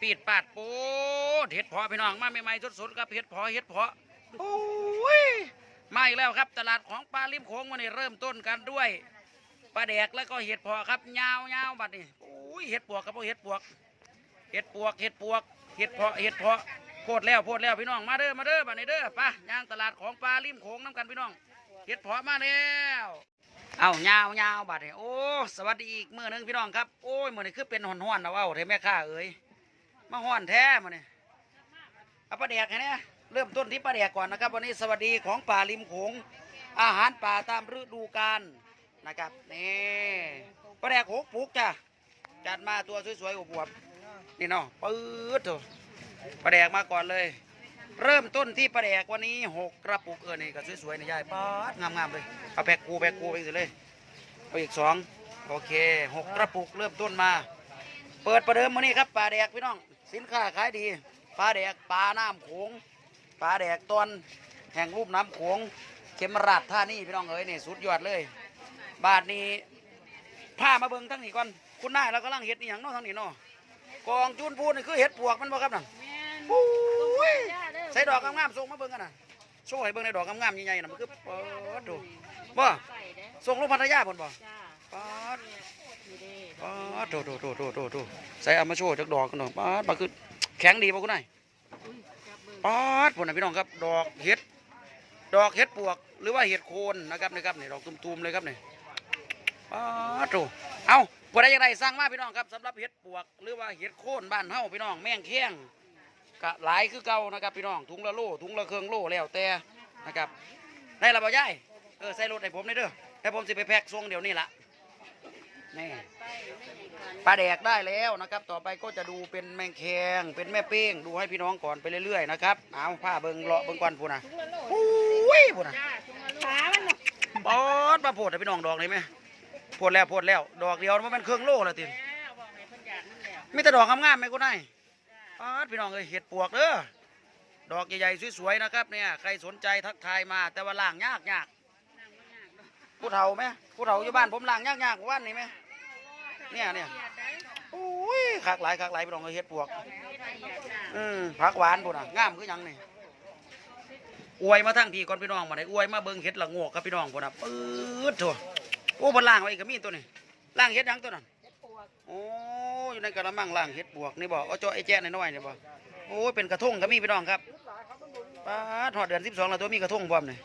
ปีดปาดโปดเห็ดเพาะพี่น้องมาใหม่ๆสดๆครับเห็ดเพาะเห็ดเพาะโอ้ยมาอีกแล้วครับตลาดของปลาลิมโขงวันนี้เริ่มต้นกันด้วยปลาแดกแล้วก็เห็ดเพาะครับยาวๆบัดนี้โอ้ยเห็ดปวกครับพวกเห็ดปวกเห็ดปวกเห็ดปวกเห็ดเพาะเห็ดเพาะโพดแล้วโพดแล้วพี่น้องมาเด้อมาเด้อบัดนี้เด้อปะย่างตลาดของปลาลิมโขงน้ำกันพี่น้องเห็ดเพาะมาแล้วเอายาวยาวบัดนี้โอ้สวัสดีอีกมื้อหนึงพี่น้องครับโอ้ยมื้อนี้คือเป็นหอนๆเอาเอาเถอะแม่ค้าเอ้ย มาห้อนแท้มื้อนี้เอาปลาแดกให้เนี่ยเริ่มต้นที่ปลาแดกก่อนนะครับ วันนี้สวัสดีของป่าริมโขงอาหารป่าตามฤดูกาลนะครับนี่ปลาแดกหกปุกจ้ะจัดมาตัวสวยๆอวบนี่เนาะปื๊ดโถปลาแดกมาก่อนเลย เริ่มต้นที่ปลาแดกวันนี้หกกระปุกเออนี่ก็สวยๆนี่ยายป๊าดงามๆเลยเอาแพ็กกูแพ็กกูไปสิเลยเอาอีกสองโอเคหกกระปุกเริ่มต้นมา เปิดประเดิมมานี่ครับปลาแดกพี่น้อง สินค้าขายดีปลาแดกปลาน้ำโขงปลาแดกตอนแห่งรูปน้ำโขงเขมราชท่านี่พี่น้องเอ้ยนี่สุดยอดเลย บาทนี้ผ้ามาเบิ่งทั้งนี้ก่อนคุณนายเรากำลังเห็ดอหย่างเนาะทั้งนี้เนาะกองจูนพูนนี่คือเห็ดปวกมันบ่ครับนั่นแม่นโอ้ยย่าเด้อใส่ดอกงามๆส่งมาเบิ่งกันน่ะ โชว์ให้เบิ่งในดอกงามๆใหญ่ๆน่ะมันคือเปิดดูบ่ใส่เด้อส่งลงพัทยาพุ่นบ่จ้าป๊าดนี่เด้ป๊าดโถโถโถโถโถโถใส่เอามาโชว์จากดอกกันหน่อยป๊าดมันคือแข็งดีบ่คุณนายอุ้ยจับเบิ่งป๊าดพุ่นน่ะพี่น้องครับ ดอกเห็ด ดอกเห็ดปวก หรือว่าเห็ดโคนนะครับนี่ครับนี่ดอกตุ่มๆเลยครับนี่ป๊าดโถเอาบ่ได้ยังไงสั่งมาพี่น้องครับสำหรับเห็ดปวก หรือว่าเห็ดโคนบ้านเฮาพี่น้องแม่งแข้ง ก็หลายคือเก่านะครับพี่น้องถุงละโลถุงละเครื่องโลแล้วแต่นะครับได้ละบ่ยายเออใส่รถให้ผมนี่เด้อให้ผมสิไปแพ็คส่งเดี๋ยวนี้ละนี่ปลาแดกได้แล้วนะครับ ต่อไปก็จะดูเป็นแมงแคงเป็นแม่เป้งดูให้พี่น้องก่อนไปเรื่อยๆนะครับเอาผ้าเบิงเลาะเบิงก่อนพูนะโอ้ยพูนะจ้าถุงละโลามันะปอดมาโพดพี่น้องดอกเลยไหมโพดแล้วโพดแล้ว ดอกเดียวมันเป็นเครื่องโลแล้วติแล้วบอกให้เพิ่นอยากนั่แต่ดอกงามๆไหมกูนายจ้ ปาดพี่น้องเอ้ยเห็ดปวกเด้อดอกใหญ่ๆสวยๆนะครับเนี่ยใครสนใจทักทายมาแต่ว่าล่างยากยากนั่งบ่ยากดอกผู้เฒ่าไหมผู้เฒ่าอยู่บ้านผมล่างยากยากวันนี้ไหมเนี่ยเนี่ยอียดได้โอ้ยคักหลายคักหลายพี่น้องเอ้ยเห็ดปวกอืมผักหวานพุ่นน่ะงามคือยังนี่อวยมาทั้งพี่ก่อนพี่น้องมาได้อวยมาเบิ่งเห็ดละโงกครับพี่น้องพุ่นน่ะปื๊ดโถโอ้บนล่างไว้อีกก็มีตัวนี้ล่างเห็ดยังตัวนั้น โอ้อยู่ในกระมังล่างเห็ดปวกนี่บ่เอาเจาะไอ้แจ้น้อยๆนี่บ่โอ้ยเป็นกระทงก็มีพี่น้องครับป้าดฮอดเดือน12แล้วตัวมีกระทงพร้อมนี่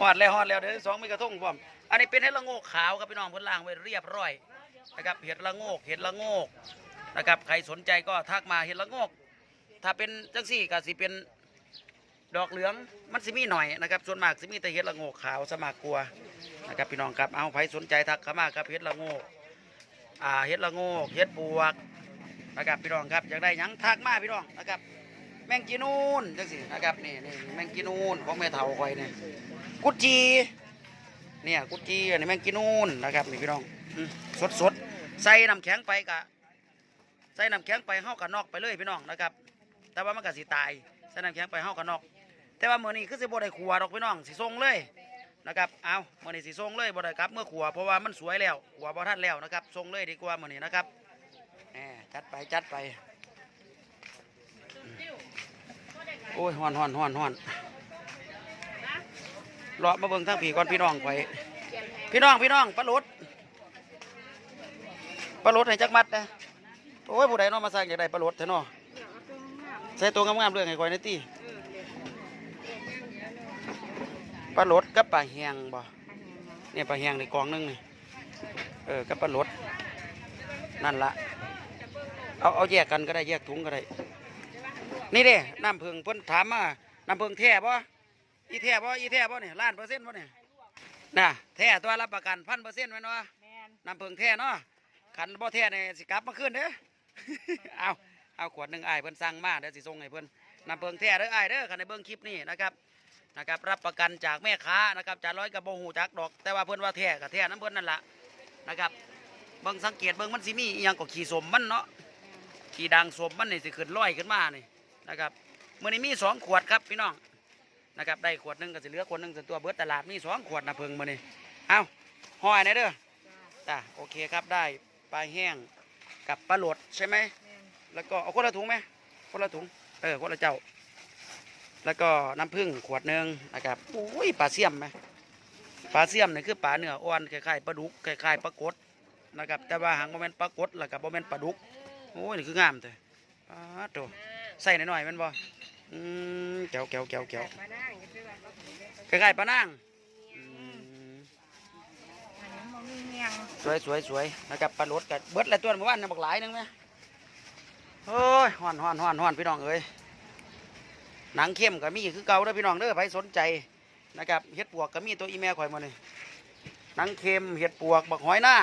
ฮอดแล้วฮอดแล้วเดือน12มีกระทงพร้อมอันนี้เป็นเห็ดละโงกขาวครับพี่น้องพิ่นล่างไว้เรียบร้อยนะครับเห็ดละโงกเห็ดละโงกนะครับใครสนใจก็ทักมาเห็ดละโงก ถ้าเป็นจังซี่ก็สิเป็น ดอกเหลืองมันสิมีหน่อยนะครับส่วนมากสิมีแต่เห็ดละโงกขาวสมากกลัวนะครับพี่น้องครับเอาใครสนใจทักเข้ามาครับเห็ดละโงกอ่าเห็ดละโงกเห็ดบวกนะครับพี่น้องครับอยากได้ยังทักมาพี่น้องนะครับแมงกีนูนจังสินะครับนี่นี่แมงกีนูนของแม่เฒ่าคอยเนี่ยกุจีเนี่ยกุจีอันนี้แมงกีนูนนะครับนี่พี่น้องสดสดใส่น้ำแข็งไปกะใส่น้ำแข็งไปเฮากันนอกไปเลยพี่น้องนะครับ แต่ว่ามันก็สิตายใส่น้ำแข็งไปเฮากันนอก แต่ว่าเมื้อนี้คือสิบ่ได้ขัวดอกพี่น้องสิส่งเลยนะครับ เอาเมื้อนี้สิส่งเลยบ่ได้กลับเมื่อขัวเพราะว่ามันสวยแล้วขัวบ่ทันแล้วนะครับส่งเลยดีกว่าเมื้อนี้นะครับแหมจัดไปจัดไป โอ้ยฮ้อนฮ้อนฮ้อนฮ้อนรอมาเบิ่งทางผีก่อนพี่น้องไปพี่น้องพี่น้องปลาหลดปลาหลดให้จักมัดนะโอ้ยผู้ใดเนาะมาสร้างอยากได้ปลาโหลดแท้เนาะใส่ตัวงามๆเรื่องให้คอยในตี ปลาโหลดกับปลาแหงบ่เนี่ยปลาแหงในกองหนึงนี่เออกับปลาโหลดนั่นละเอาเอาแยกกันก็ได้แยกถุงก็ได้นี่เด้น้ำผึ้งเพิ่นถามมาน้ำผึ้งแท้บ่อีแท้บ่อีแท้บ่เนี่ยล้านเปอร์เซ็นต์บ่เนี่ยน่ะแท้ตัวรับประกันพันเปอร์เซ็นต์ไว้เนาะแม่นน้ำผึ้งแท้เนาะขันบ่แท้เนี่ยสิกลับมาคืนเด้อเอาเอาขวดหนึ่งอ้ายเพิ่นสั่งมาเดี๋ยวสิส่งให้เพิ่นน้ำผึ้งแท้เด้ออ้ายเด้อคันในเบิ่งคลิปนี้นะครับ นะครับรับประกันจากแม่ค้านะครับจาร้อยกับโบหูจักดอก แต่ว่าเพิ่อนว่าแท้กับแท้น้ำเพิ่อนนั่นละนะครับเบิ่งสังเกตเบิ่งมันสิมีอยังก็ขี้สมมันเนาะขี้ด่างสมมันนี่สิขึ้นลอยขึ้นมานี่นะครับมื้อนี้มีสองขวดครับพี่น้องนะครับได้ขวดหนึงก็สิเหลือขวดหนึงส่วนตัวเบิดตลาดมีสองขวดน้ำผึ้งมื้อนี้เอาห้อยในเด้อจ้าโอเคครับได้ปลาแห้งกับปลาโหลดใช่ไหมแล้วก็เอาคนละถุงไหมคนละถุงเออคนละเจ้า แล้วก็น้ำผึ้งขวดหนึ่งนะครับอุ้ยปลาเสี่ยมไหมปลาเสี่ยมนี่คือปลาเนื้ออ่อนคล้ายๆปลาดุกคล้ายๆปลากดนะครับ แต่ว่าหางโมเมนปลากดแล้วก็โมเมนปลาดุกโอ้ยนี่คืองามเลยปลาโตใส่หน่อยๆแมันบ่อืมแก้วแก้วแก้วแก้วมานั่งอยู่ด้วยกันก็ถึงได้คล้ายๆปลานางอืมอันนี้มันมีเงียงสวยสวยสวยนะครับปลาโหลดกับเบิดหลายตัวเมื่อวานนะบักหลายหนึงไหมโอ้ยฮ้อนฮ้อนฮ้อนฮ้อนพี่น้องเอ้ย หนังเข้มก็มีคือเก่าเด้อพี่น้องเด้อใครสนใจนะครับเห็ดปวกก็มีตัวอีเมลข่อยมาเลยหนังเค็มเห็ดปวกบักหอยหน้า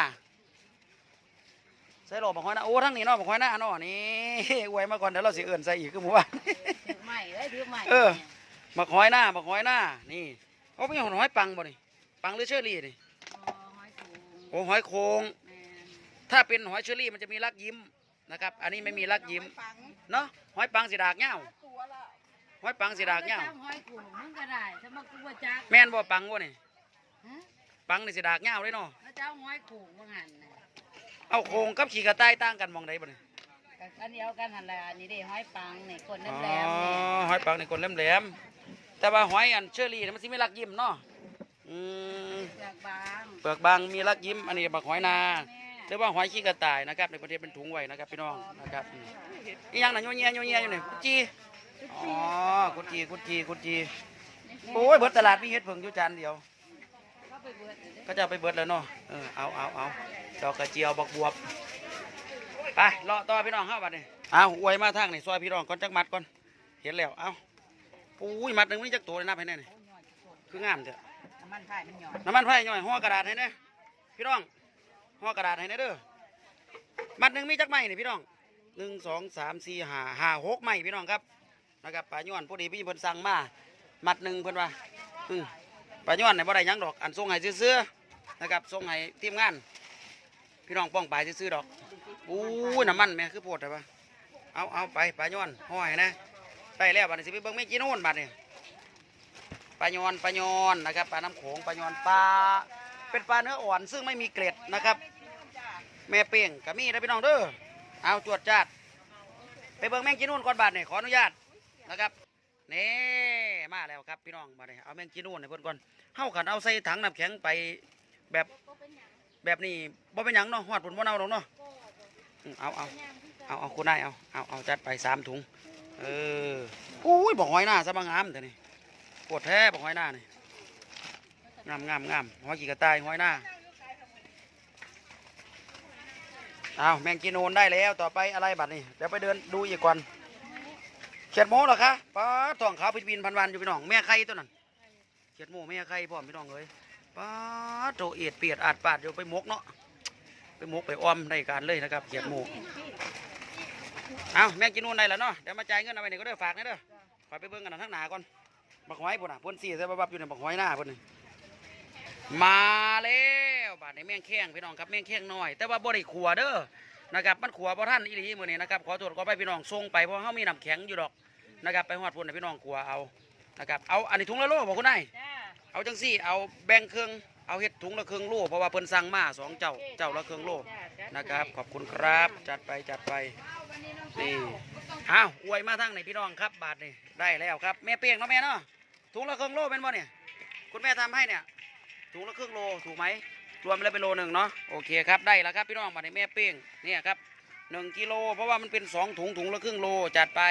ใส่โลบักหอยหน้าโอ้ทั้งนี้เนาะบักหอยหน้าเนาะนี่ไว้มาก่อนเดี๋ยวเราสิเอื่นใส่อีกคือหมู่บ้านถือใหม่เลยถือใหม่เออบักหอยหน้าบักหอยหน้านี่เขาเป็นหอยปังบ่นี่ปังหรือเชอรี่นี่อ๋อหอยสูงโอ้หอยโคงแม่นถ้าเป็นหอยเชอรี่มันจะมีรักยิ้มนะครับ อันนี้ไม่มีรักยิ้มเนาะหอยปังสีดากเงาห อยปังสีดากเงาอไปตมหอยกูมึงก็ได้ถ้ามากูว่าจักแม่นบ่ปังบ่นี่ฮะปังนี่สีดากเงาเลยเนาะแล้วเจ้าหอยกูมึงหันน่ะเอาโคงกับขี่กระต่ายต่างกันมองใดบ่นี่ก็อันเดียวกันหันแหละอันนี้ได้หอยปังนี่คนอ๋อน้ำแหลมนี่หอยปังในคนแหลมๆแต่ว่าหอยอันเชอรี่นี่มันสิมีรักยิ้มเนาะอืมเปลือกบางเปลือกบางมีรักยิ้มอันนี้บักหอยนา แม่หรือว่าหอยขี้กระต่ายนะครับในประเทศเป็นถุงไว้นะครับพี่น้องนะครับอืมอีหยังน่ะโยเงียโยเงียอยู่นี่กุดจี อ๋อกุดจีกุดจีกุดจีโอ้ยเบิดตลาดมีเห็ดเพิ่งอยู่จานเดียวก็ไปเบิดเลยเด้อก็จะเอาไปเบิดแล้วเนาะเออเอาเอาเอาดอกกระเจียวบักบวบไปเลาะต่อพี่น้องเข้าบัดนี่เอาอวยมาทางนี่ซอยพี่น้องก่อนจักมัดก่อนเห็นแล้วเอาอุ้ยมัดหนึ่งมันจักตัวเลยนับให้แน่นี่โอ้ยหน่อยทุกคนคืองามเถอะน้ำมันพายมันหย่อนน้ำมันไผ่ย่อยห่อกระดาษให้แน่พี่น้องห่อกระดาษให้แน่เด้อมัดหนึ่งมีจักไม้นี่พี่น้องหนึ่งสองสามสี่ห้าห้าหกไม้พี่น้องครับ นะครับปลาย้อนพอดีพี่เพิ่นสั่งมามัดหนึ่งเพิ่นว่าปลาย้อนไหนบ่ได้ยังดอกอันส่งให้ซื้อๆนะครับส่งให้ทีมงาน พี่น้องป้องปลายซื้อๆดอกอู้น้ำมันแม่คือโพดแต่ว่าเอาเอาไปปลาย้อนห้อยนะได้แล้วบัดนี้สิไปเบิ่งแม่กินโน่นบัดนี้ปลายอนปลายอนนะครับปลาน้ำโขงปลายอนปลาเป็นปลาเนื้ออ่อนซึ่งไม่มีเกล็ดนะครับ แม่เป้งกับมีนะพี่น้องเด้อเอาจวดจัดไปเบิ่งแมงจีนูนก่อนบาทนี่ขออนุญาต นะครับนี่มาแล้วครับพี่น้องบาดนี่เอาแมงจีนูนให้เพิ่นก่อนเฮาขันเอาใส่ถังน้ำแข็งไปแบบแบบนี้บ่เป็นหยังเนาะหอดผลบ่เน่าหรอกเนาะอืมเอาเอาเอาเอาคุณนายเอาเอาเอาจัดไปสามถุงเอออุ้ยบอกหอยหน้าซะบางงามเถอะนี่ปวดแท้บอกหอยหน้านี่งามงามงามหอยกี่กระต่ายหอยหน้าเอาแมงจีนูนได้แล้วต่อไปอะไรบัดนี่เดี๋ยวไปเดินดูอีกก่อน เขียดโมเหรอคะป้าทองขาวพิบินพันวันอยู่พี่น้องแม่ไข่ตัวนั้นเขียดโมแม่ไข่พร้อพี่น้องเลยป้าโตเอียดเปียดอาดปาดอยู่ไปมกเนาะไปมกไปอ้อมได้การเลยนะครับเขียดโมเอาแมงจีนูนได้แล้วเนาะเดี๋ยวมาจ่ายเงินเอาไปนี่ก็เด้อฝากนะเด้อขอยไปเบิ่งกันทั้งหนาก่อนบักหอยพุ่นน่ะพุ่นสี่ใส่บับอยู่ในบักหอยหน้าพุ่นนี่มาแล้วบาดในแม่งแข้งพี่น้องครับแม่งแข้งน้อย แต่ว่าบ่ได้ขัวเด้อ นะครับมันขัวบ่ท่านอีหลีมื้อนี้นะครับขอโทษขอไปพี่น้องส่งไปเพราะเฮามีน้ำแข็งอยู่ดอกนะครับไปฮอดพุ่นให้พี่น้องขัวเอานะครับเอาอันนี้ถุงละโลบ่คุณนายจ้าเอาจังซี่เอาแบ่งครึ่งเอาเฮ็ดถุงละครึ่งโลเพราะว่าเพิ่นสั่งมาสองเจ้าเจ้าละครึ่งโลนะครับ ขอบคุณครับจัดไปจัดไปนี่อ้าวอวยมาทางไหนพี่น้องครับบาทนี่ได้แล้วครับแม่เปียงเนาะแม่เนาะถุงละครึ่งโลเป็นบ่เนี่ยคุณแม่ทำให้เนี่ยถุงละครึ่งโลถูกไหม รวมแล้วเป็นโลหนึ่งเนาะโอเคครับได้แล้วครับพี่น้องมาในแม่เป้งเนี่ยครับหนึ่งกิโลเพราะว่ามันเป็นสองถุงถุงละครึ่งโลจัดไป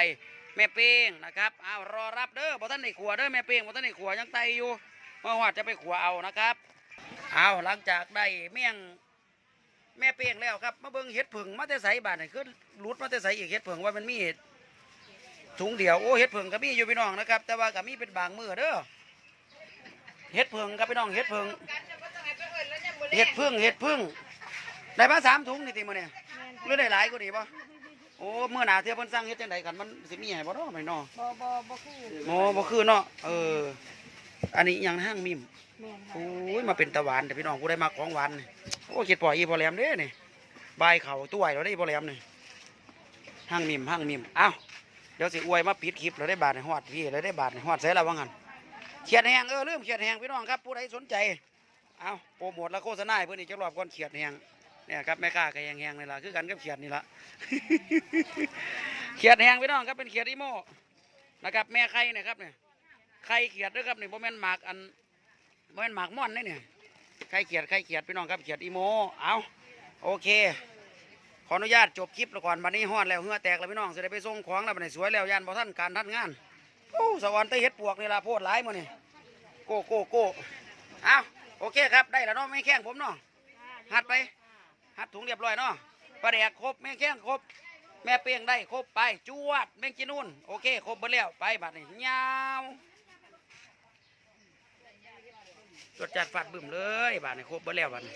แม่เป้งนะครับอ้าวรอรับเด้อบ่ท่านในขัวเด้อแม่เป้งบ่ท่านในขัวยังไตอยู่เมื่อวานจะไปขัวเอานะครับเอาหลังจากได้เมี่ยงแม่เป้งแล้วครับมาเบิ่งเห็ดผึ่งมาแต่ใสบาทนี่คือรุดมาแต่ใสอีกเห็ดผึ่งว่ามันมีถุงเดียวโอ้เห็ดผึ่งก็มีอยู่พี่น้องนะครับ แต่ว่าก็มีเป็นบางมือเด้อเห็ดผึ่งครับพี่น้องเห็ดผึ่ง เห็ดผึ่งเห็ดผึ่งได้มาสามถุงนี่ติมื้อเนี่ยหรือได้หลายกว่านี้ป่ะโอ้เมื่อหนาเทียบเพิ่นสั่งเฮ็ดจังไดกันมันสิมีให้บ่เนาะไม่เนาะบ่บ่บ่คือโอ้บ่คือเนาะเออ อันนี้อิหยังห้างมิมแม่นโอ้ยมาเป็นตะหวานแต่พี่น้องผู้ได้มาของหวานนี่โอ้คิดปล่อยอีพอแหลมเด้นี่บายเขาตัวเราได้พอแหลมนี่ห้างมิมห้างมิมเอ้าเดี๋ยวสิอวยมาปิดคลิปเราได้บาทในฮอดพี่เราได้บาทในฮอดใส่ละว่างันเขียดแหงเออลืมเขียดแหงพี่น้องครับผู้ใดสนใจ เอาโปรโมทและโฆษณาให้เพื่อนอีกจักรอบก่อนเขียดแหงเนี่ยครับแม่ค้าก็แหงๆนี่ล่ะคือกันกับเขียดนี่ล่ะ เขียดแหงพี่น้องครับเป็นเขียดอีโมนะครับแม่ไข่เนะครับเนี่ยไข่เขียดด้วยครับนี่โมเมนหมากอันโมเมนหมากม่อนนี่เนี่ยไข่เขียดไข่เขียดพี่น้องครับเขียดอีโมเอาโอเค ขออนุญาตจบคลิปแล้วก่อนบัดนี้ฮอดแล้วเหือแตกแล้วพี่น้องจะได้ไปส่งของแล้วบัดนี้สวยแล้วยันบ่ท่านการท่านงานโอ้สวรรค์ใต้เฮ็ดปวกนี่ล่ะโพดหลายมื้อนี่โก้โก้โก้เอา โอเคครับได้แล้วเนาะไม่แข้งผมเนาะหัดไปหัดถุงเรียบร้อยเนาะปลาแดกครบแม่แข้งครบ แม่เปียงได้ครบไปจวดแม่งกินนู่นโอเคครบเบิดแล้วไปบัดนี้ยาวจดจัดฟัดบึ้มเลยบัดนี้ครบเบิดแล้วบัดนี้